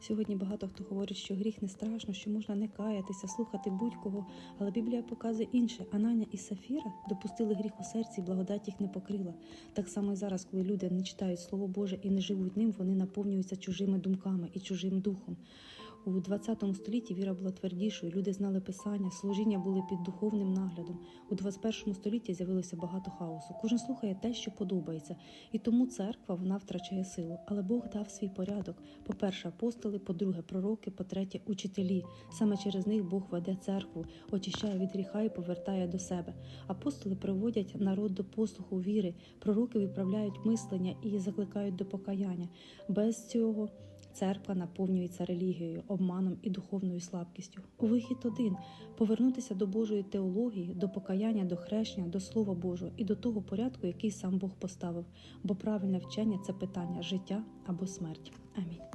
Сьогодні багато хто говорить, що гріх не страшно, що можна не каятися, слухати будь-кого. Але Біблія показує інше. Ананя і Сафіра допустили гріх у серці, і благодать їх не покрила. Так само і зараз, коли люди не читають Слово Боже і не живуть ним, вони наповнюються чужими думками і чужим духом. У 20 столітті віра була твердішою, люди знали писання, служіння були під духовним наглядом. У 21 столітті з'явилося багато хаосу. Кожен слухає те, що подобається, і тому церква вона втрачає силу. Але Бог дав свій порядок: по-перше, апостоли, по-друге, пророки, по-третє, учителі. Саме через них Бог веде церкву, очищає від гріха і повертає до себе. Апостоли приводять народ до послуху віри, пророки виправляють мислення і закликають до покаяння. Без цього. Церква наповнюється релігією, обманом і духовною слабкістю. Вихід один повернутися до Божої теології, до покаяння, до хрещення, до Слова Божого і до того порядку, який сам Бог поставив. Бо правильне вчення це питання життя або смерть. Амінь.